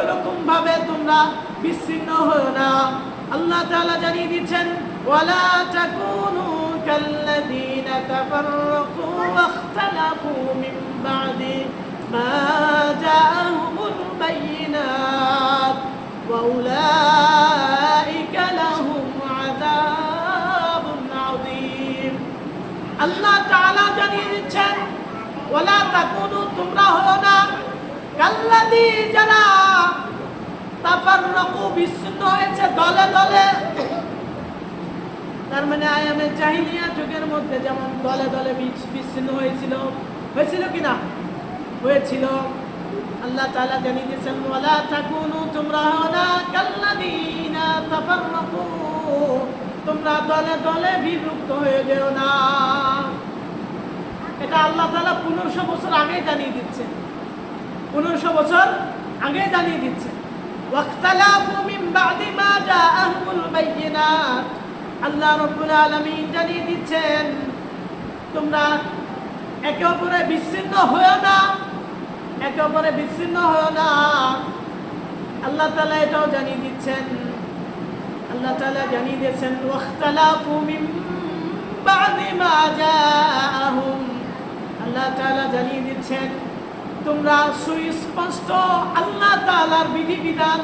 ওই রকম ভাবে তোমরা বিচ্ছিন্ন হও না। আল্লাহ তাআলা জানিয়ে দিচ্ছেন, ওয়ালা তাকুনু কাল্লাযীনা তাফাররাকু ওয়াখতালাফু মিন বা'দি মা জাআহুমুল বায়িনাত ওয়া উলাইকা লাহুম আযাবুন আযীম। আল্লাহ তাআলা জানিয়ে দিচ্ছেন, ওয়ালা তাকুনু, তোমরা হও না কাল্লাদি যারা তাফাররাকু বিচ্ছিন্ন হয়েছে দলে দলে, তার মানে আয়ামে জাহিলিয়া যুগের মধ্যে যেমন দলে দলে বিচ্ছিন্ন হয়েছিল হয়েছিল কিনা? হয়েছিল। আল্লাহ তাআলা জানিয়ে দিয়েছেন, ওয়ালা তাকুনু তোমরা হও না কাল্লাদিনা তাফাররাকু, তোমরা দলে দলে বিভক্ত হয়ে যেও না। এটা আল্লাহ তাআলা পনেরোশো বছর আগে জানিয়ে দিচ্ছে পনেরোশো বছর আগে জানিয়ে দিচ্ছে। আল্লাহ রব্বুল আলমী জানিয়ে দিচ্ছেন, তোমরা একে অপরে বিচ্ছিন্ন হয়েও না, একে অপরে বিচ্ছিন্ন হয়েও না। আল্লাহ তালা এটাও জানিয়ে দিচ্ছেন, আল্লাহ তালা জানিয়ে দিয়েছেন আল্লাহ তালা জানিয়ে দিচ্ছেন তোমরা সুস্পষ্ট আল্লাহ তাআলার বিধিবিধান,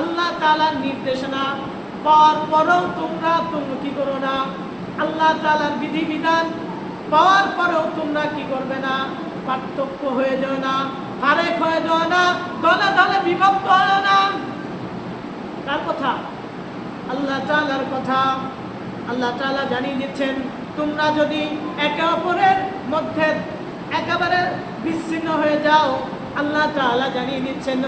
আল্লাহ তাআলার নির্দেশনা পাওয়ার পরেও তোমরা তোমরা কি করো না? আল্লাহ তাআলার বিধিবিধান পাওয়ার পরেও তোমরা কি করবে না? পার্থক্য হয়ে যাও না আরেক হয়ে যাও না, দলে দলে বিভক্ত হয় না। তার কথা? আল্লাহ তাআলার কথা। আল্লাহ তালা জানিয়ে দিচ্ছেন, তোমরা যদি একে অপরের মধ্যে একেবারে বিচ্ছিন্ন হয়ে যাও। আল্লাহ তাআলা জানিয়ে দিচ্ছেন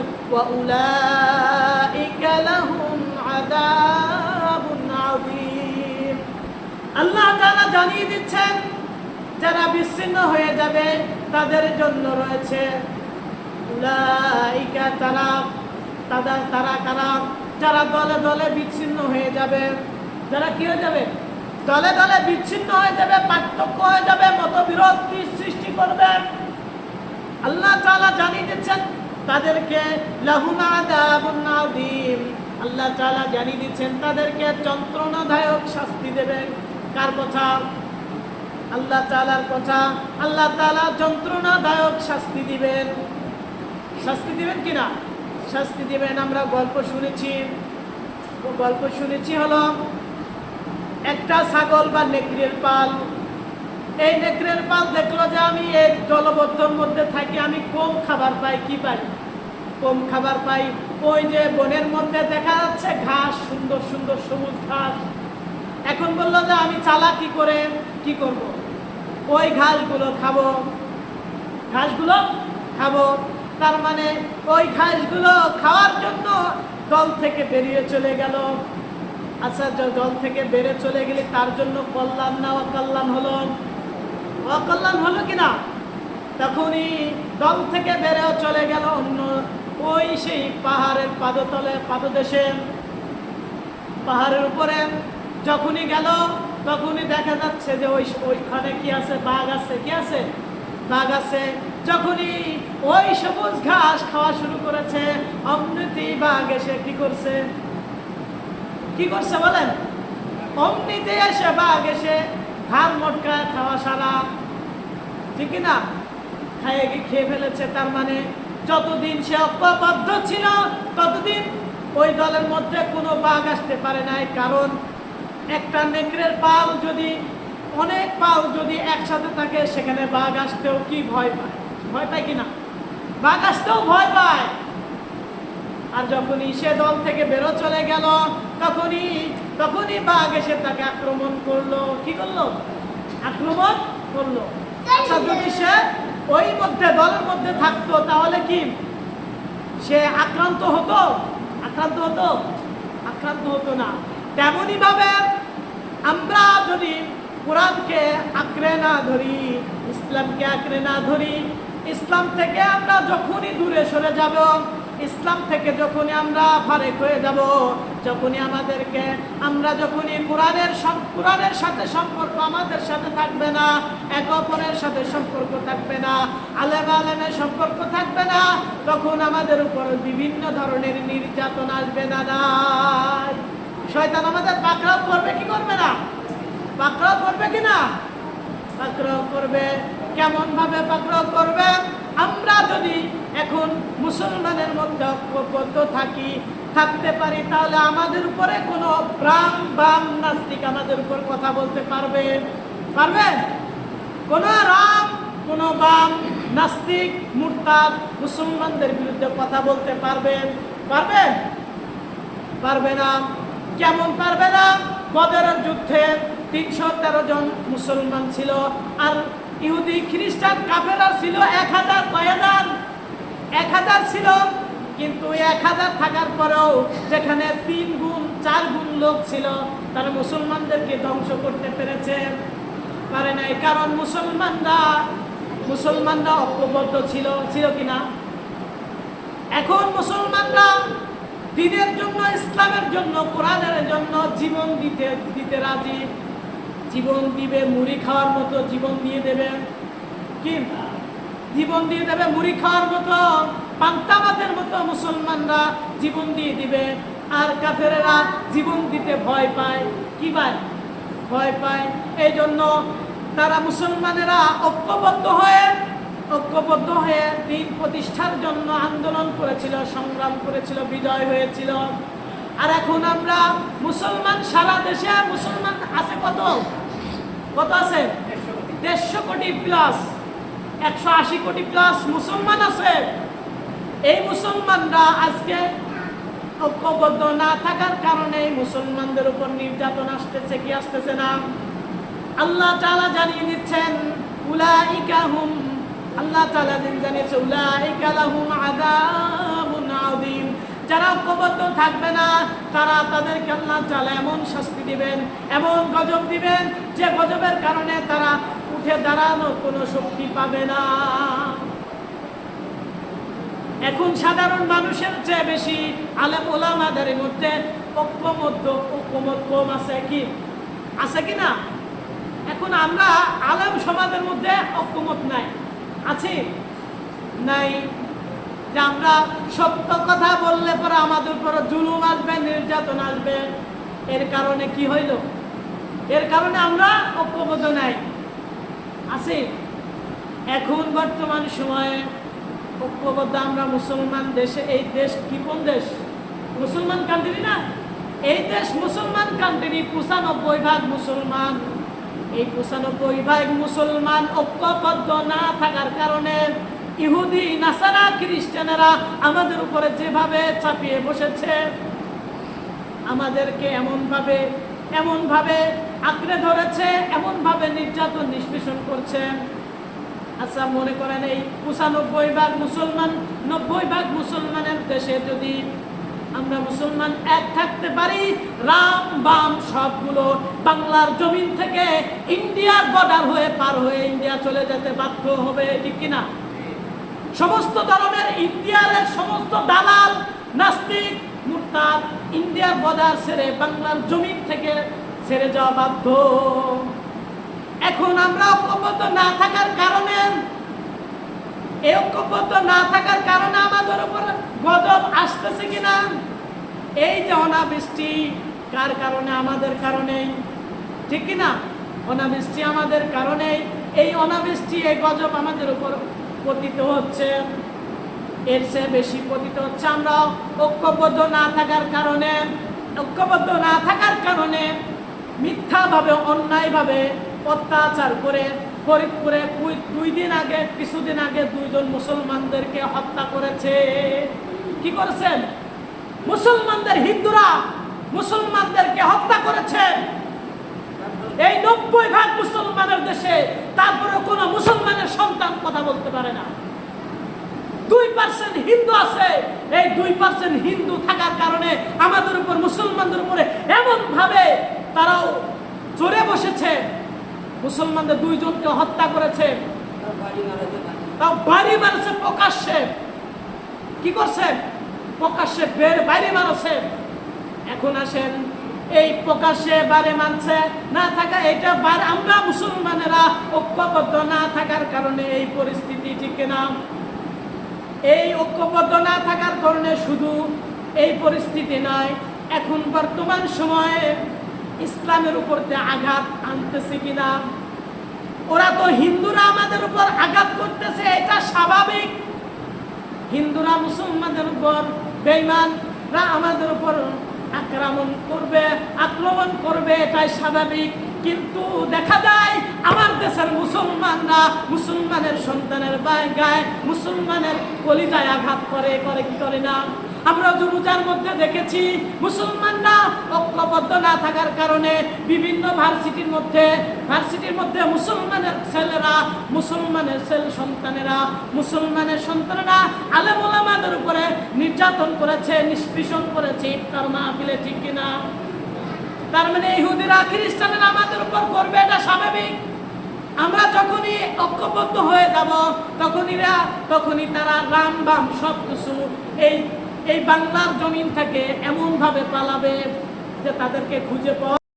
আল্লাহ তাআলা জানিয়ে দিচ্ছেন, যারা বিচ্ছিন্ন হয়ে যাবে, তাদের জন্য রয়েছে। তারা তারা তারা কারা? যারা দলে দলে বিচ্ছিন্ন হয়ে যাবে। যারা কি হয়ে যাবে? দলে দলে বিচ্ছিন্ন হয়ে যাবে, পার্থক্য হয়ে যাবে মতবিরোধী সৃষ্টি করবে। আল্লাহ তাআলা জানিয়ে দিচ্ছেন, তাদেরকে লাহুম আযাবুন আযীম। আল্লাহ তাআলা জানিয়ে দিচ্ছেন, তাদেরকে যন্ত্রণাদায়ক শাস্তি দেবেন কার কথা? আল্লাহ তাআলার কথা। আল্লাহ তাআলা যন্ত্রণাদায়ক শাস্তি দিবেন। শাস্তি দিবেন কিনা? শাস্তি দিবেন, আমরা গল্প শুনেছি। গল্প শুনেছি হলো একটা ছাগল বা নেকড়ের পাল। এই নেকড়ের পাল দেখল যে আমি এই জলবদ্ধর মধ্যে থাকি, আমি কম খাবার পাই, কি পাই? কম খাবার পাই। ওই যে বনের মধ্যে দেখা যাচ্ছে ঘাস, সুন্দর সুন্দর সবুজ ঘাস। এখন বলল যে আমি চালা কি করে? কি করব। ওই ঘাসগুলো খাব। ঘাসগুলো খাব। তার মানে ওই ঘাসগুলো খাওয়ার জন্য দল থেকে বেরিয়ে চলে গেল। আচ্ছা জল থেকে বেড়ে চলে গেলে তার জন্য কল্যাণ না, অকল্যাণ হলো? অকল্যাণ হলো কিনা তখনই দল থেকে বেড়েও চলে গেল অন্য ওই সেই পাহাড়ের পাদতলে, পাদদেশে। পাহাড়ের উপরে যখনই গেল, তখনই দেখা যাচ্ছে যে ওই ওইখানে কি আছে? বাঘ আছে, কি আছে? বাঘ আছে। যখনই ওই সবুজ ঘাস খাওয়া শুরু করেছে, অমৃতি বাঘ এসে কি করছে? কি করছে বলেন? অমনিতে এসে বাঘ এসে ঘাম মটকা খাওয়া সারা। ঠিক না? খাইয়ে খেয়ে ফেলেছে? তার মানে যতদিন সে অপবদ্ধ ছিল, ততদিন ওই দলের মধ্যে কোনো বাঘ আসতে পারে নাই। কারণ একটা নেকড়ের পাল যদি, অনেক পাল যদি একসাথে থাকে, সেখানে বাঘ আসতেও কি ভয় পায়? ভয় পায় কি না? বাঘ আসতেও ভয় পায়। আর যখনই সে দল থেকে বেরো চলে গেল তখনই তখনই বাঘ এসে তাকে আক্রমণ করল। কি করল? আক্রমণ করল। আচ্ছা যদি সে ওই মধ্যে, দলের মধ্যে থাকতো, তাহলে কি? সে আক্রান্ত হতো? আক্রান্ত হতো? আক্রান্ত হতো না। তেমনই ভাবে আমরা যদি কোরআনকে আঁকড়ে না ধরি, ইসলামকে আঁকড়ে না ধরি, ইসলাম থেকে আমরা যখনই দূরে সরে যাব ইসলাম থেকে যখনই আমরা ফারেক হয়ে যাব, যখনই আমাদেরকে আমরা যখনই কোরআনের কোরআনের সাথে সম্পর্ক আমাদের সাথে থাকবে না, এক অপরের সাথে সম্পর্ক থাকবে না, আলেম আলেমের সম্পর্ক থাকবে না, তখন আমাদের উপর বিভিন্ন ধরনের নির্যাতন আসবে না না। শয়তান আমাদের পাকড়াও করবে, কি করবে না? পাকড়াও করবে কি না? পাকড়াও করবে। কেমন ভাবে পাকড়াও করবে এখন মুসলমানের মধ্যে ঐক্যবদ্ধ থাকি, থাকতে পারি, তাহলে আমাদের উপরে কোনো প্রাণ বাম নাস্তিক আমাদের উপর কথা বলতে পারবে? পারবে? কোন রাম, কোন বাম নাস্তিক, মুরতাদ, মুসলমানদের বিরুদ্ধে কথা বলতে পারবে? পারবে? পারবে না। কেমন পারবে না? বদরের যুদ্ধে তিনশো তেরো জন মুসলমান ছিল, আর ইহুদি, খ্রিস্টান, কাফেরা ছিল এক হাজার কয় হাজার। এক হাজার ছিল, কিন্তু এক হাজার থাকার পরেও যেখানে তিন গুণ, চার গুণ লোক ছিল, তারা মুসলমানদেরকে ধ্বংস করতে পেরেছে। পারে নাই, কারণ মুসলমানরা মুসলমানরা ঐক্যবদ্ধ ছিল ছিল কিনা? এখন মুসলমানরা দিনের জন্য, ইসলামের জন্য, কোরআনের জন্য জীবন দিতে দিতে রাজি। জীবন দিবে, মুড়ি খাওয়ার মতো জীবন দিয়ে দেবে। কি? জীবন দিয়ে দেবে মুড়ি খাওয়ার মতো, পান্তাবাদের মতো মুসলমানরা জীবন দিয়ে দিবে। আর কাফেরেরা জীবন দিতে ভয় পায়। কি পায়? ভয় পায়। এই জন্য তারা মুসলমানেরা ঐক্যবদ্ধ হয়ে ঐক্যবদ্ধ হয়ে দিন প্রতিষ্ঠার জন্য আন্দোলন করেছিল, সংগ্রাম করেছিল, বিজয় হয়েছিল। আর এখন আমরা মুসলমান সারা দেশে, মুসলমান আছে কত? কত আছে? দেড়শো কোটি প্লাস একশো আশি কোটি প্লাস মুসলমান আছে। এই মুসলমানরা আজকে ঐক্যবদ্ধ না থাকার কারণে মুসলমানদের উপর নির্যাতন আসতেছে কি আসতেছে না। আল্লাহ তাআলা জানিয়ে দিচ্ছেন, উলাইকা হুম, আল্লাহ দিন জানিয়েছে, উলাইকা লাহুম আযীম। যারা ঐক্যবদ্ধ থাকবে না, তারা তাদেরকে আল্লাহ তাআলা এমন শাস্তি দিবেন, এমন গজব দিবেন, যে গজবের কারণে তারা উঠে দাঁড়ানোর কোনো শক্তি পাবে না। এখন সাধারণ মানুষের চেয়ে বেশি আলেম ওলামাদের মধ্যে ঐক্যমধ্য ঐক্যমত কম আছে কি? আছে কি না? এখন আমরা আলেম সমাজের মধ্যে ঐক্যমত নাই। আছে? নাই। যে আমরা সত্য কথা বললে পরে আমাদের উপরে জুলুম আসবে, নির্যাতন আসবে। এর কারণে কি হইল? এর কারণে আমরা ঐক্যবদ্ধ নাই। আছে। এখন বর্তমান সময়ে ঐক্যবদ্ধ আমরা মুসলমান দেশে, এই দেশ কি কোন দেশ? মুসলমান কান্ট্রি না? এই দেশ মুসলমান কান্ট্রি পঁচানব্বই ভাগ মুসলমান। এই পঁচানব্বই ভাগ মুসলমান ঐক্যবদ্ধ না থাকার কারণে ইহুদি, নাসারা, খ্রিস্টানেরা আমাদের উপরে যেভাবে চাপিয়ে বসেছে, আমাদেরকে এমনভাবে এমনভাবে আঁকড়ে ধরেছে, এমনভাবে নির্যাতন নিষ্পেষণ করছে। আচ্ছা মনে করেন এই পঁচানব্বই ভাগ মুসলমান, নব্বই ভাগ মুসলমানের দেশে যদি আমরা মুসলমান এক থাকতে পারি, রাম বাম সবগুলো বাংলার জমিন থেকে ইন্ডিয়ার বর্ডার হয়ে পার হয়ে ইন্ডিয়া চলে যেতে বাধ্য হবে, ঠিক কিনা সমস্ত ধরনের ইন্ডিয়ার সমস্ত দালাল, নাস্তিক, মুরতাদ, ইন্ডিয়ার বর্ডার ছেড়ে বাংলার জমিন থেকে ছেড়ে যাওয়া বাধ্য। এখন আমরা ঐক্যবদ্ধ না থাকার কারণে, এই ঐক্যবদ্ধ না থাকার কারণে আমাদের উপর গজব আসতেছে কিনা? এই যে অনাবৃষ্টি, কার কারণে? আমাদের কারণে। ঠিক কিনা? অনাবৃষ্টি আমাদের কারণে। এই অনাবৃষ্টি, এই গজব আমাদের উপর পতিত হচ্ছে। এর চেয়ে বেশি পতিত হচ্ছে আমরা ঐক্যবদ্ধ না থাকার কারণে। ঐক্যবদ্ধ না থাকার কারণে মিথ্যাভাবে, অন্যায়ভাবে অত্যাচার করে ফরিদপুরে দুই- দিন আগে, কিছুদিন আগে দুইজন মুসলমানদেরকে হত্যা করেছে। কি করেছেন? মুসলমানদের হিন্দুরা মুসলমানদেরকে হত্যা করেছে। এই নব্বই ভাগ মুসলমানের দেশে তারপরে কোনো মুসলমানের সন্তান কথা বলতে পারে না। দুই পার্সেন্ট হিন্দু আছে। এই দুই পার্সেন্ট হিন্দু থাকার কারণে আমাদের উপর, মুসলমানদের উপরে এমন ভাবে তারাও চড়ে বসেছে। মুসলমানদের দুইজনকে হত্যা করেছে। তাও বাড়ি মারছে প্রকাশ্যে। কি করছে? প্রকাশ্যে বের বাইরে মারছে এখন আসেন, এই প্রকাশ্যে বারে মানছে। না থাকা এটা বার আমরা মুসলমানেরা ঐক্যবদ্ধ না থাকার কারণে এই পরিস্থিতি ঠিক না এই ঐক্যবদ্ধ না থাকার কারণে শুধু এই পরিস্থিতি নয়, এখন বর্তমান সময়ে ইসলামের উপর আঘাত আনতেছে কিনা? ওরা তো হিন্দুরা আমাদের উপর আঘাত করতেছে, এটা স্বাভাবিক। হিন্দুরা মুসলমানদের উপর বেইমানরা আমাদের উপর আক্রমণ করবে আক্রমণ করবে, এটাই স্বাভাবিক। কিন্তু দেখা যায়, আমার দেশের মুসলমানরা মুসলমানের সন্তানের গায়ে গায়ে মুসলমানের কলিজায় আঘাত করে করে কি করে না? আমরা রোজার মধ্যে দেখেছি মুসলমানরা ঐক্যবদ্ধ না থাকার কারণে বিভিন্ন ভার্সিটির মধ্যে ভার্সিটির মধ্যে মুসলমানের ছেলেরা, মুসলমানের ছেলে সন্তানেরা, মুসলমানের সন্তানেরা আলেম ওলামাদের উপরে নির্যাতন করেছে, নিষ্পেষণ করেছে তার মাহফিলে ঠিক কিনা? তার মানে ইহুদিরা খ্রিস্টানেরা আমাদের উপর করবে, এটা স্বাভাবিক। আমরা যখনই ঐক্যবদ্ধ হয়ে যাব, তখনই তখনই তারা রাম বাম সব কিছু এই এই বাংলার জমিন থেকে এমন ভাবে পালাবে যে তাদেরকে খুঁজে পাওয়া